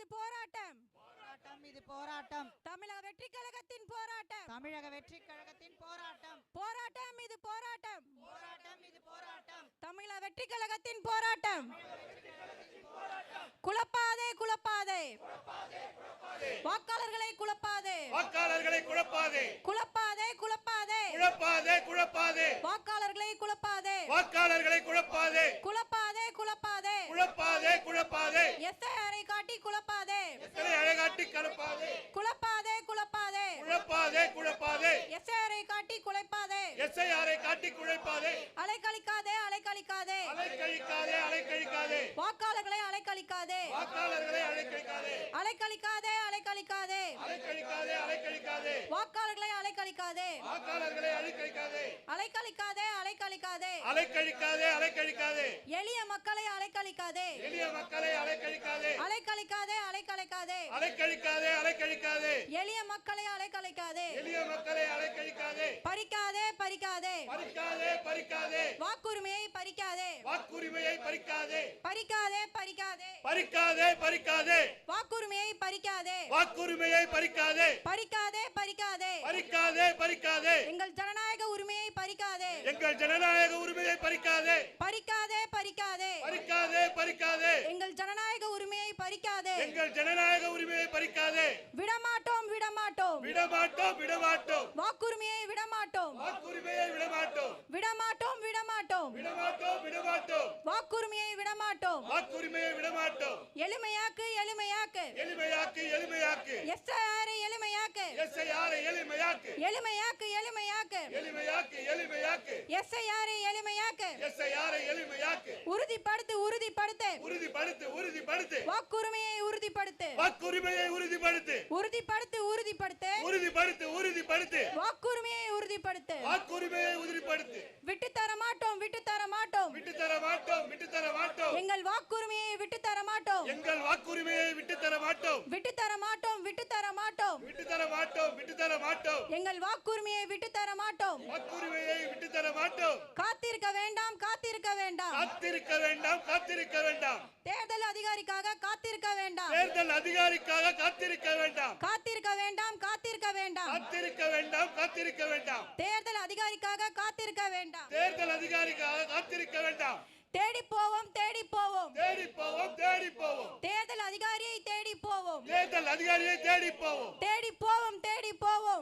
இது போராட்டம். போராட்டம் இது போராட்டம். தமிழக வெற்றி கழகத்தின் போராட்டம். தமிழக வெற்றி கழகத்தின் போராட்டம். போராட்டம் இது போராட்டம். போராட்டம் இது போராட்டம். தமிழக வெற்றி கழகத்தின் போராட்டம். குழப்பாதே குழப்பாதே. வாக்காளர்களை குழப்பாதே. வாக்காளர்களை குழப்பாதே. குழப்பாதே குழப்பாதே. குழப்பாதே குழப்பாதே. வாக்காளர்களை குழப்பாதே. வாக்காளர்களை குழப்பாதே. குழப்பாதே குழப்பாதே. குழப்பாதே குழப்பாதே. எஸ்ஐஆரை அழகாட்டி கலப்பாதே. குழப்பாதே குழப்பாதே. குழப்பாதே குழப்பாதே. எஸ்ஐஆரை காட்டி குழைப்பாதே. எஸ்ஐஆரை காட்டி குழைப்பாதே. அலைக்கழிக்காதே அலைக்கழிக்காதே. அலைக்கழிக்காதே அலைக்கழிக்காதே. வாக்காளர்களை அலைக்கழிக்காதே. வாக்காளர்களை அலைக்கழிக்காதே. அலைக்கழிக்காதே அலைக்கழிக்காதே. அலைக்கழிக்காதே அலைக்கழிக்காதே. வாக்காளர்களை அலைக்கழிக்காதே. வாக்காளர்களை அலைக்கழிக்காதே. அலைக்கழிக்காதே அலைக்கழிக்காதே. அலைக்கழிக்காதே அலைக்கழிக்காதே. எளிய மக்களை அலைக்கழிக்காதே. எளிய மக்களை அலைக்கழிக்காதே. அலைக்கழிக்காதே. அலைக்கழிக்காதே அலைக்கழிக்காதே அலைக்கழிக்காதே. எளிய மக்களை அலைக்கழிக்காதே. எளிய மக்களை அலைக்கழிக்காதே. பறிக்காதே பறிக்காதே. பறிக்காதே பறிக்காதே. வாக்குரிமையை பறிக்காதே. வாக்குரிமையை பறிக்காதே. பறிக்காதே பறிக்காதே. பறிக்காதே பறிக்காதே. வாக்குரிமையை பறிக்காதே. வாக்குரிமையை பறிக்காதே. பறிக்காதே பறிக்காதே. பறிக்காதே பறிக்காதே. எங்கள் ஜனநாயக உரிமையை பறிக்காதே. எங்கள் ஜனநாயக உரிமையை பறிக்காதே. பறிக்காதே பறிக்காதே. பறிக்காதே பறிக்காதே. எங்கள் ஜனநாயக பறிக்காதே. எங்கள் ஜனநாயக உரிமையை பறிக்காதே. விடமாட்டோம் விடமாட்டோம். விடமாட்டோம் விடமாட்டோம். வாக்குரிமையை விடமாட்டோம். வாக்குரிமையை விடமாட்டோம். விடமாட்டோம் விடமாட்டோம். விடமாட்டோம் விடமாட்டோம். வாக்குரிமையை விடமாட்டோம். வாக்குரிமையை விடமாட்டோம். எளிமையாக்கு எளிமையாக்கு. எளிமையாக்கு எளிமையாக்கு. எளிமையாக்கு எஸ்ஐஆரை எளிமையாக்கு. எளிமையாக்கு எளிமையாக்கு. எளிமையாக்கு எளிமையாக்கு. எஸ்ஐஆரை எளிமையாக்கு. எஸ்ஐஆரை எளிமையாக்கு. உறுதிப்படுத்து உறுதிப்படுத்து. உறுதிப்படுத்து உறுதிப்படுத்து. வாக்குரிமையை உறுதிப்படுத்து. வாக்குரிமையை உறுதிப்படுத்து. உறுதிப்படுத்து உறுதிப்படுத்து. உறுதிப்படுத்து உறுதிப்படுத்து. வாக்குரிமையை உறுதிப்படுத்து. வாக்குரிமையை உறுதிப்படுத்து. விட்டு தர மாட்டோம் விட்டு தர மாட்டோம் விட்டு தர மாட்டோம் விட்டு தர மாட்டோம் எங்கள் வாக்குரிமையை விட்டு தர மாட்டோம் எங்கள் வாக்குரிமையை விட்டு தர மாட்டோம் விட்டு தர மாட்டோம் விட்டு தர மாட்டோம் விட்டு தர மாட்டோம் விட்டு தர மாட்டோம். எங்கள் வாக்குரிமையை விட்டு தர மாட்டோம். வாக்குரிமையை விட்டு தர மாட்டோம். காத்திருக்க வேண்டாம் காத்திருக்க வேண்டாம். காத்திருக்க வேண்டாம் காத்திருக்க வேண்டாம். தேர்தல் அதிகாரிக்காக காத்திருக்க வேண்டாம். தேர்தல் அதிகாரிக்காக காத்திருக்க வேண்டாம். காத்திருக்க வேண்டாம் காத்திருக்க வேண்டாம். காத்திருக்க வேண்டாம் காத்திருக்க வேண்டாம். தேர்தல் அதிகாரிக்காக காத்திருக்க வேண்டாம். தேர்தல் அதிகாரிக்காக காத்திருக்க வேண்டாம். தேடி போவோம் தேடி போவோம். தேடி போவோம் தேடி போவோம். தேர்தல் அதிகாரியை தேடி போவோம். தேர்தல் அதிகாரியை தேடி போவோம். தேடி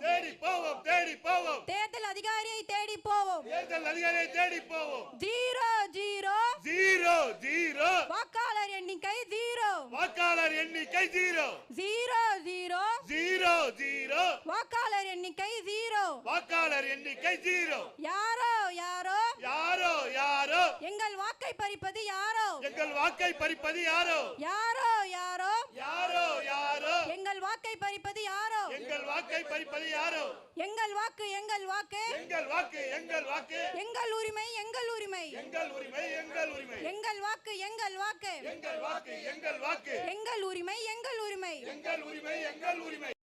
போவோம் தேடி போவோம் தேடி போவோம். தேர்தல் அதிகாரியை தேடி போவோம். தேர்தல் அதிகாரியை தேடி போவோம். Zero zero. Zero zero. வாக்காளர் எண்ணிக்கை ஜீரோ. வாக்காளர் எண்ணிக்கை zero. Zero zero. Zero zero. வாக்காளர் எண்ணிக்கை ஜீரோ. வாக்காளர் எண்ணிக்கை ஜீரோ. யாரோ யாரோ? யாரோ யாரோ? எங்கள் வாக்கை பறிப்பது யாரோ? எங்கள் வாக்கை பறிப்பது யாரோ? யாரோ யாரோ? யாரோ? வாக்கை பறிப்பது யாரோ? எங்கள் வாக்கு எங்கள் வாக்கு. எங்கள் வாக்கு எங்கள் வாக்கு. எங்கள் உரிமை எங்கள் உரிமை. எங்கள் உரிமை எங்கள் உரிமை. எங்கள் வாக்கு எங்கள் வாக்கு. எங்கள் வாக்கு எங்கள் வாக்கு. எங்கள் உரிமை எங்கள் உரிமை. எங்கள் உரிமை எங்கள் உரிமை.